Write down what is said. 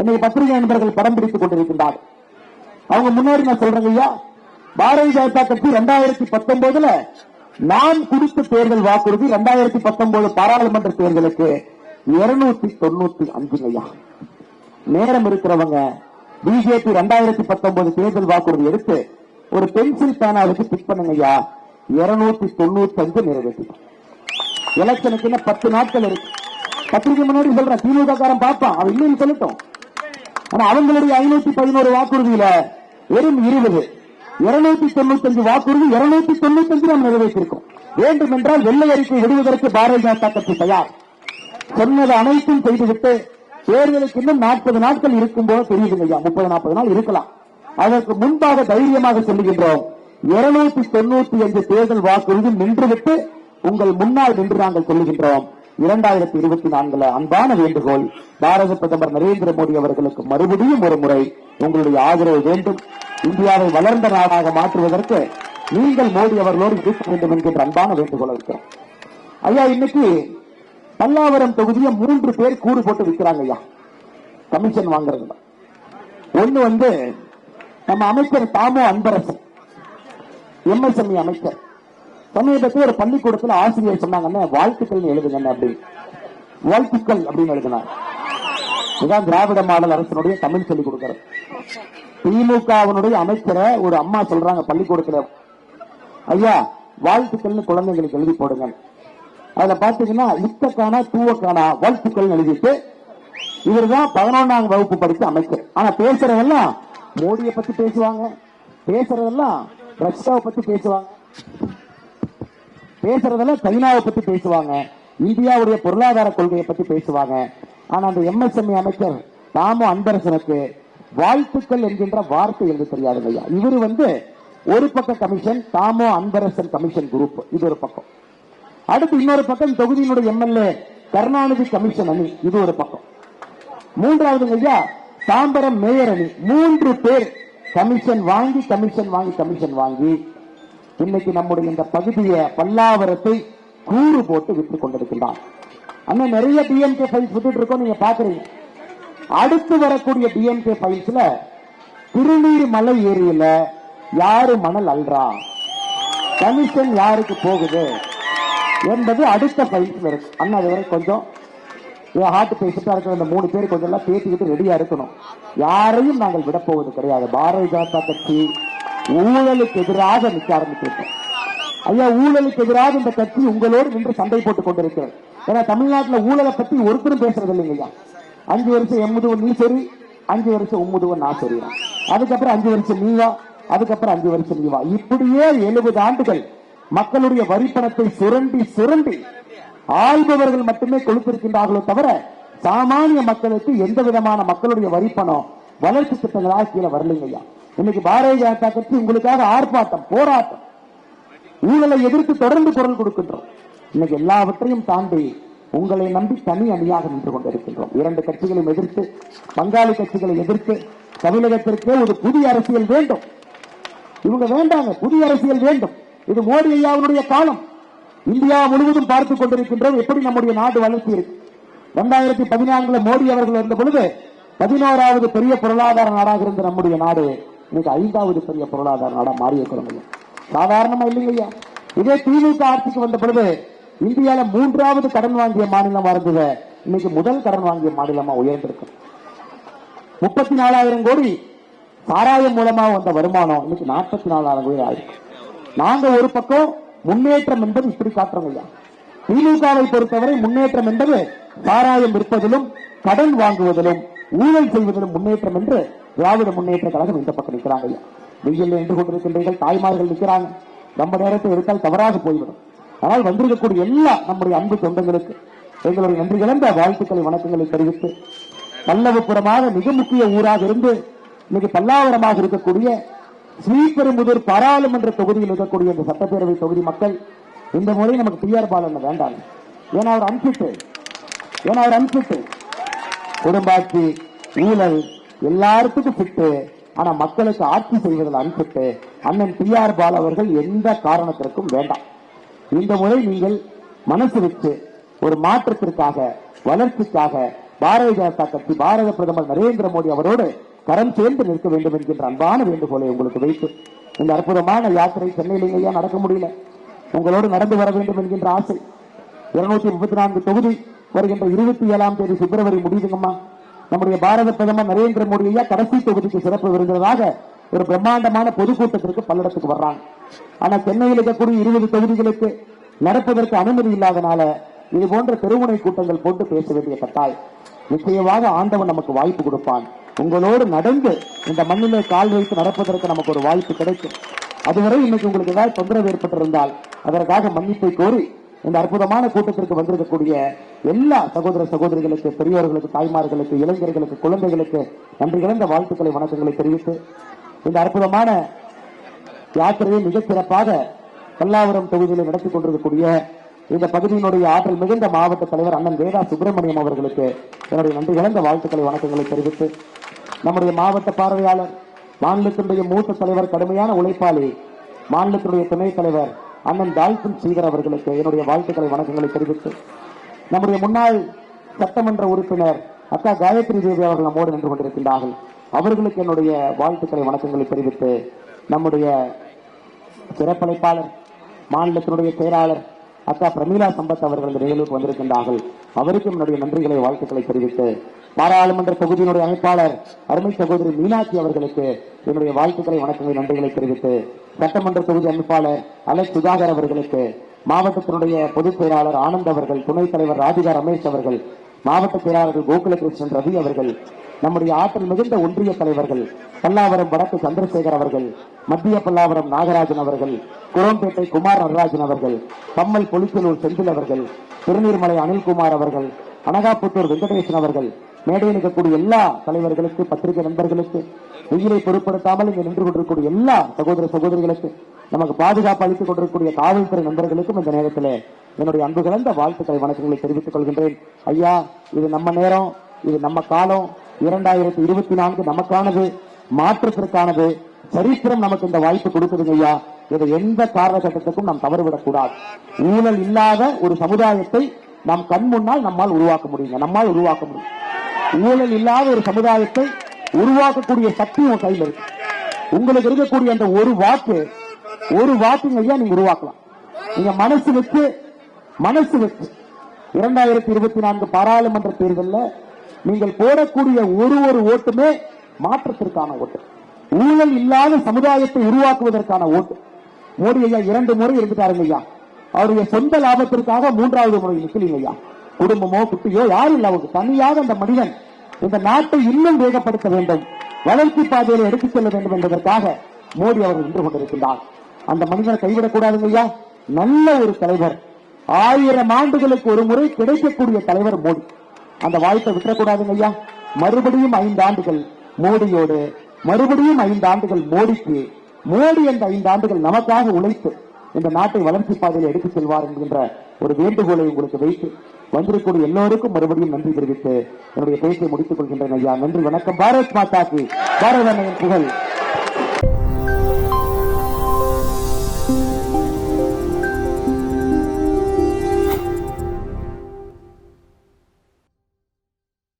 என்னை பத்திரிகை நண்பர்கள் படம் பிடித்துக் கொண்டிருக்கின்றார்கள். அவங்க முன்னாடி நான் சொல்றேங்க ஐயா பாரதிய ஜனதா கட்சி ரெண்டாயிரத்தி பத்தொன்பதுல நாம் குறித்த தேர்தல் வாக்குறுதி ரெண்டாயிரத்தி பத்தொன்பது பாராளுமன்ற தேர்தலுக்கு இருநூத்தி தொண்ணூத்தி அஞ்சுங்க ஐயா. நேரம் இருக்கிறவங்க பிஜேபி ரெண்டாயிரத்தி பத்தொன்பது தேர்தல் வாக்குறுதி எடுத்து ஒரு பென்சில் பேனாவுக்கு டிக் பண்ணுங்க ஐயா. இருநூத்தி தொண்ணூத்தி அஞ்சு நிறைவேற்றிட்டோம். எலெக்ஷனுக்கு பத்து நாட்கள் இருக்கு. பத்திரிகை முன்னாடி சொல்றேன் திமுக காரன் பார்ப்பான் அவன் இல்லைன்னு சொல்லட்டும். ஆனா அவங்களுடைய ஐநூத்தி பதினோரு வாக்குறுதியில வெறும் இருபது. இருநூத்தி தொண்ணூத்தி அஞ்சு வாக்குறுதி இருநூத்தி தொண்ணூத்தி அஞ்சு நாம் நிறைவேற்றிருக்கோம். வேண்டும் என்றால் வெள்ளை அறிக்கை விடுவதற்கு பாரதிய ஜனதா கட்சி தயார். சொன்னது அனைத்தும் செய்துவிட்டு தேர்தலுக்கு இன்னும் நாற்பது நாட்கள் இருக்கும் போது தெரியுதுங்க ஐயா. முப்பது நாற்பது நாள் இருக்கலாம். அதற்கு முன்பாக தைரியமாக சொல்லுகின்றோம் இருநூத்தி தொண்ணூத்தி அஞ்சு தேர்தல் வாக்குறுதி நின்றுவிட்டு உங்கள் முன்னால் நின்று நாங்கள் சொல்லுகின்றோம். இரண்டாயிரத்தி இருபத்தி நான்குல அன்பான வேண்டுகோள் பாரத பிரதமர் நரேந்திர மோடி அவர்களுக்கு மறுபடியும் ஒரு முறை உங்களுடைய ஆதரவு வேண்டும். இந்தியாவை வளர்ந்த நாடாக மாற்றுவதற்கு நீங்கள் மோடி அவர்களோடு இருக்க வேண்டும் என்கின்ற அன்பான வேண்டுகோள் இருக்கிறோம் ஐயா இன்னைக்கு பல்லாவரம் தொகுதியை மூன்று பேர் கூறு போட்டு விற்கிறாங்க ஐயா. கமிஷன் வாங்குறதுல. ஒண்ணு வந்து நம்ம அமைச்சர் தாமோ அன்பரசன் எம்எஸ்எம்இ அமைச்சர். சமீபத்தில் ஒரு பள்ளிக்கூடத்தில் ஆசிரியர் சொன்னாங்கன்னு வாழ்த்துக்கள் எழுதுங்க அப்படின்னு வாழ்த்துக்கள் அப்படின்னு எழுதினார். இதுதான் திராவிட மாடல் அரசனுடைய தமிழ் சொல்லிக் கொடுக்கிறது. திமுகவினுடைய அமைச்சரை ஒரு அம்மா சொல்றாங்க பள்ளிக்கூடத்துல. ஐயா வாழ்த்துக்கள்னு குழந்தைங்களுக்கு எழுதி போடுங்க அதுல பாத்தீங்கன்னா இத்தக்கானா தூவக்கானா வாழ்த்துக்கள் எழுதிட்டு இவர்தான் பதினொன்னாம் வகுப்பு படித்த அமைச்சர். ஆனா பேசுறதெல்லாம் மோடியை பத்தி பேசுவாங்க. பேசுறதெல்லாம் ரஷ்யாவை பத்தி பேசுவாங்க. பேசுறதுல சைனாவை பத்தி பேசுவாங்க. இந்தியாவுடைய பொருளாதார கொள்கையை பத்தி பேசுவாங்க. ஆனா அந்த எம்எஸ்எம்இ அமைச்சர் தாமு அன்பரசனுக்கு வாழ்த்துக்கள் என்கின்ற வார்த்தை எழுத தெரியாது ஐயா. இவர் வந்து ஒரு பக்க commission Thamo Anbarasan commission group. இது ஒரு பக்கம். அடுத்து இன்னொரு பக்கம் தொகுதியினுடைய எம்எல்ஏ கருணாநிதி கமிஷன் அணி. இது ஒரு பக்கம். மூன்றாவது ஐயா தாம்பரம் மேயர் அணி. மூன்று பேர் கமிஷன் வாங்கி கமிஷன் வாங்கி கமிஷன் வாங்கி இன்னைக்கு நம்முடைய இந்த பகுதியை பல்லாவரத்தை கூறு போட்டு விட்டுக் கொண்டிருக்கின்றான் அண்ணன் நிறைய டிஎம்கே ஃபைல்ஸ் விட்டுட்டு இருக்கோம் நீங்க பாக்குறீங்க அடுத்து வரக்கூடிய டிஎம்கே ஃபைல்ஸ்ல திருநீர் மலை ஏரியில யாரு மணல் அல்றா? கமிஷன் யாருக்கு போகுது? என்பது அடுத்த ஃபைல்ஸ்ல இருக்கு. அண்ணா அது வரை கொஞ்சம் ஹார்ட் பேசிட்டா இருக்கிற இந்த மூணு பேர் கொஞ்சம் எல்லாம் பேசிக்கிட்டு ரெடியா இருக்கணும். யாரையும் நாங்கள் விடப்போவது கிடையாது. பாரதிய ஜனதா கட்சி ஊழலுக்கு எதிராக நிற்க ஆரம்பிச்சிருக்கோம் ஐயா ஊழலுக்கு எதிராக இந்த கட்சி உங்களோடு நின்று சண்டை போட்டுக் கொண்டிருக்கிறது. ஏன்னா தமிழ்நாட்டுல ஊழலை பத்தி ஒருத்தரும் பேசுறது இல்லைங்க ஐயா. அஞ்சு வருஷம் எம்முதுவன் நீ சரி அஞ்சு வருஷம் உம்முதுவன் நான் சரி. அதுக்கப்புறம் அஞ்சு வருஷம் நீவா அதுக்கப்புறம் அஞ்சு வருஷம் நீவா. இப்படியே எழுபது ஆண்டுகள் மக்களுடைய வரிப்பணத்தை சுரண்டி சுரண்டி ஆள்பவர்கள் மட்டுமே கொழுத்திருக்கின்றார்களோ தவிர சாமானிய மக்களுக்கு எந்த விதமான மக்களுடைய வரிப்பணம் வளர்ச்சி திட்டங்களாக கீழே வரலைங்க ஐயா. இன்னைக்கு பாரதிய ஜனதா கட்சி உங்களுக்காக ஆர்ப்பாட்டம் போராட்டம். ஊழலை எதிர்த்து தொடர்ந்து குரல் கொடுக்கின்றோம். இன்னைக்கு எல்லாவற்றையும் தாண்டி உங்களை நம்பி தனி அணியாக நின்று கொண்டிருக்கின்றோம். இரண்டு கட்சிகளையும் எதிர்த்து பங்காளி கட்சிகளை எதிர்த்து தமிழகத்திற்கே ஒரு புதிய அரசியல் வேண்டும். இவங்க வேண்டாங்க புதிய அரசியல் வேண்டும். இது மோடி ஐயாவுடைய காலம். இந்தியா முழுவதும் பார்த்துக் கொண்டிருக்கின்றோம் எப்படி நம்முடைய நாடு வளர்ச்சி இருக்கு. இரண்டாயிரத்தி பதினான்குல மோடி அவர்கள் இருந்த பொழுது பதினோராவது பெரிய பொருளாதார நாடாக இருந்த நம்முடைய நாடு இன்னைக்கு ஐந்தாவது பெரிய பொருளாதார நாடா மாறி இருக்கிறோம் சாதாரணமா இல்லைங்கய்யா இதே திமுக ஆட்சிக்கு வந்த பொழுது இந்தியால மூன்றாவது கடன் வாங்கிய மாநிலமா இருந்தது இன்னைக்கு முதல் கடன் வாங்கிய மாநிலமா உயர்ந்திருக்கு. முப்பத்தி நாலாயிரம் கோடி சாராயம் மூலமா வந்த வருமானம் இன்னைக்கு நாற்பத்தி நாலாயிரம் கோடி ஆயிருக்கு. நாங்க ஒரு பக்கம் முன்னேற்றம் என்பது இப்படி காட்டுறோம் ஐயா. திமுகவை பொறுத்தவரை முன்னேற்றம் என்பது சாராயம் விற்பதிலும் கடன் வாங்குவதிலும் ஊழல் செய்வதிலும் முன்னேற்றம் என்று திராவிட முன்னேற்ற கழகம் இந்த பக்கம் நிற்கிறாங்க ஐயா. வெயில் நின்று கொண்டிருக்கின்றீர்கள் தாய்மார்கள் நிற்கிறாங்க. ரொம்ப நேரத்தை எடுத்தால் தவறாக போய்விடும். ஆனால் வந்திருக்கக்கூடிய எல்லா நம்முடைய அன்பு சொந்தங்களுக்கு எங்களுடைய நன்றி கலந்த வாழ்த்துக்களை வணக்கங்களை தெரிவித்து பல்லவபுரமாக மிக முக்கிய ஊராக இருந்து இன்னைக்கு பல்லாவரமாக இருக்கக்கூடிய ஸ்ரீபெரும்புதூர் பாராளுமன்ற தொகுதியில் இருக்கக்கூடிய இந்த சட்டப்பேரவை தொகுதி மக்கள் இந்த முறை நமக்கு டிஆர் பாலன் வேண்டாம். ஏன்னா அவர் அன்பிட்டு ஏன்னா அவர் அன்பிட்டு கொடும்பாக்கி ஊழல் எல்லாருக்கும் ஃபிட்டு ஆனா மக்களுக்கு ஆட்சி செய்வதில் அனுப்பிட்டு அண்ணன் டிஆர் பால் அவர்கள் எந்த காரணத்திற்கும் வேண்டாம். இந்த முறை நீங்கள் மனசு வச்சு ஒரு மாற்றத்திற்காக வளர்ச்சிக்காக பாரதிய ஜனதா கட்சி பாரத பிரதமர் நரேந்திர மோடி அவரோடு கரம் சேர்ந்து நிற்க வேண்டும் என்கின்ற அன்பான வேண்டுகோளை உங்களுக்கு வைத்து இந்த அற்புதமான யாத்திரை சென்னையில் ஐயா நடக்க முடியல. உங்களோடு நடந்து வர வேண்டும் என்கின்ற ஆசை. இருநூத்தி முப்பத்தி நான்கு தொகுதி வருகின்ற இருபத்தி ஏழாம் தேதி பிப்ரவரி முடியுதுங்கம்மா. நம்முடைய பாரத பிரதமர் நரேந்திர மோடி ஐயா கடைசி தொகுதிக்கு சிறப்பு விருந்ததாக ஒரு பிரம்மாண்டமான பொதுக்கூட்டத்திற்கு பல்லடத்துக்கு வர்றாங்க. ஆனா சென்னையில் இருக்கக்கூடிய இருபது தொகுதிகளுக்கு நடப்பதற்கு அனுமதி இல்லாதனால இது போன்ற தெருமுனை கூட்டங்கள் போட்டு பேச வேண்டிய கட்டாய் நிச்சயமாக ஆண்டவன் நமக்கு வாய்ப்பு கொடுப்பான். உங்களோடு நடந்து இந்த மண்ணிலே கால் வைத்து நடப்பதற்கு நமக்கு ஒரு வாய்ப்பு கிடைக்கும். அதுவரை இன்னைக்கு உங்களுக்கு ஏதாவது தொந்தரவு ஏற்பட்டிருந்தால் அதற்காக மன்னிப்பை கோரி இந்த அற்புதமான கூட்டத்திற்கு வந்திருக்கக்கூடிய எல்லா சகோதர சகோதரிகளுக்கு பெரியோர்களுக்கு தாய்மார்களுக்கு இளைஞர்களுக்கு குழந்தைகளுக்கு நன்றி கலந்த வாழ்த்துக்களை வணக்கங்களை தெரிவித்து இந்த அற்புதமான யாத்திரையை மிக சிறப்பாக பல்லாவரம் தொகுதியில் நடத்தி கொண்டிருக்கக்கூடிய இந்த பகுதியினுடைய ஆற்றல் மிகுந்த மாவட்ட தலைவர் அண்ணன் வேதா சுப்பிரமணியம் அவர்களுக்கு என்னுடைய நன்றி கலந்த வாழ்த்துக்களை வணக்கங்களை தெரிவித்து நம்முடைய மாவட்ட பார்வையாளர் மாநிலத்தினுடைய மூத்த தலைவர் கடுமையான உழைப்பாளி மாநிலத்தினுடைய துணைத் தலைவர் அண்ணன் டால்பின் ஸ்ரீதர் அவர்களுக்கு என்னுடைய வாழ்த்துக்களை வணக்கங்களை தெரிவித்து நம்முடைய முன்னாள் சட்டமன்ற உறுப்பினர் அக்கா காயத்ரி தேவி அவர்கள் நம்மோடு நின்று கொண்டிருக்கின்றார்கள். அவர்களுக்கு என்னுடைய வாழ்த்துக்களை வணக்கங்களை தெரிவித்து நம்முடைய சிறப்பழைப்பாளர் மாநிலத்தினுடைய செயலாளர் அக்கா பிரமீளா சம்பத் அவர்கள் இந்த நிகழ்வுக்கு வந்திருக்கின்றார்கள். அவருக்கும் என்னுடைய நன்றிகளை வாழ்த்துக்களை தெரிவித்து பாராளுமன்ற தொகுதியினுடைய அமைப்பாளர் அருமை சகோதரி மீனாட்சி அவர்களுக்கு என்னுடைய வாழ்த்துக்களை வணக்கங்களை நன்றிகளை தெரிவித்து சட்டமன்ற தொகுதி அமைப்பாளர் அலெக்ஸ் சுதாகர் அவர்களுக்கு மாவட்டத்தினுடைய பொதுச் செயலாளர் ஆனந்த் அவர்கள் துணைத் தலைவர் ராதிகா ரமேஷ் அவர்கள் மாவட்ட செயலாளர்கள் கோகுலகிருஷ்ணன் ரவி அவர்கள் நம்முடைய ஆற்றல் மிகுந்த ஒன்றிய தலைவர்கள் பல்லாவரம் வடக்கு சந்திரசேகர் அவர்கள் மத்திய பல்லாவரம் நாகராஜன் அவர்கள் குரோம்பேட்டை குமார் நடராஜன் அவர்கள் பம்மல் பொலிச்சலூர் செந்தில் அவர்கள் திருநீர்மலை அனில்குமார் அவர்கள் அனகாபுத்தூர் வெங்கடேசன் அவர்கள் மேடையில் இருக்கக்கூடிய எல்லா தலைவர்களுக்கு பத்திரிகை நண்பர்களுக்கு உயிரை பொருட்படுத்தாமல் இங்கு நின்று கொண்டிருக்கக்கூடிய எல்லா சகோதர சகோதரிகளுக்கு நமக்கு பாதுகாப்பு அளித்துக் கொண்டிருக்கக்கூடிய காவல்துறை நண்பர்களுக்கும் இந்த நேரத்தில் என்னுடைய அன்பு கலந்த வாழ்த்துக்களை வணக்கங்களை தெரிவித்துக் கொள்கின்றேன். ஐயா இது நம்ம நேரம் இது நம்ம காலம். இரண்டாயிரத்தி இருபத்தி நான்கு நமக்கானது மாற்றத்திற்கானது. சரித்திரம் நமக்கு இந்த வாய்ப்பு கொடுக்குதுங்க ஐயா. இதை எந்த காலகட்டத்துக்கும் நாம் தவறுவிடக் கூடாது. ஊழல் இல்லாத ஒரு சமுதாயத்தை நாம் கண் முன்னால் நம்மால் உருவாக்க முடியுங்க. நம்மால் உருவாக்க முடியும். ஊழல் இல்லாத ஒரு சமுதாயத்தை உருவாக்கக்கூடிய சக்தி உங்க கையில் இருக்கு. உங்களுக்கு இருக்கக்கூடிய அந்த ஒரு வாக்கு ஒரு வாக்குங்க ஐயா நீங்க உருவாக்கலாம்? நீங்க மனசு வச்சு மனசு வச்சு இரண்டாயிரத்தி இருபத்தி நான்கு பாராளுமன்ற தேர்தலில் நீங்கள் போடக்கூடிய ஒரு ஒரு ஓட்டுமே மாற்றத்திற்கான ஓட்டு. ஊழல் இல்லாத சமுதாயத்தை உருவாக்குவதற்கான ஓட்டு. மோடி ஐயா இரண்டு முறை இருந்துட்டாருங்க ஐயா. அவருடைய சொந்த லாபத்திற்காக மூன்றாவது முறை நிற்கலீங்க ஐயா. குடும்பமோ குட்டியோ யாரும் இல்லை அவருக்கு. தனியாக அந்த மனிதன் இந்த நாட்டை இன்னும் வேகப்படுத்த வேண்டும். வளர்ச்சி பாதையில் எடுத்துச் செல்ல வேண்டும் என்பதற்காக மோடி அவர்கள் நின்று கொண்டிருக்கின்றார். அந்த மனிதனை கைவிடக்கூடாதுங்க ஐயா. நல்ல ஒரு தலைவர். ஆயிரம் ஆண்டுகளுக்கு ஒரு முறை கிடைக்கக்கூடிய தலைவர் மோடி. அந்த வாய்ப்பை விட்டுறக்கூடாதுங்க ஐயா. மறுபடியும் ஐந்து ஆண்டுகள் மோடியோடு மறுபடியும் ஐந்து ஆண்டுகள் மோடிக்கு மோடி அந்த ஐந்து ஆண்டுகள் நமக்காக உழைத்து இந்த நாட்டை வளர்ச்சி பாதையில் எடுத்துச் செல்வார் என்கின்ற ஒரு வேண்டுகோளை உங்களுக்கு வைத்து வந்திருக்கூடிய எல்லோருக்கும் மறுபடியும் நன்றி தெரிவித்து என்னுடைய பேச்சை முடித்துக் கொள்கின்றேன் ஐயா. நன்றி வணக்கம். பாரத் மாதாக்கு பாரத புகழ்.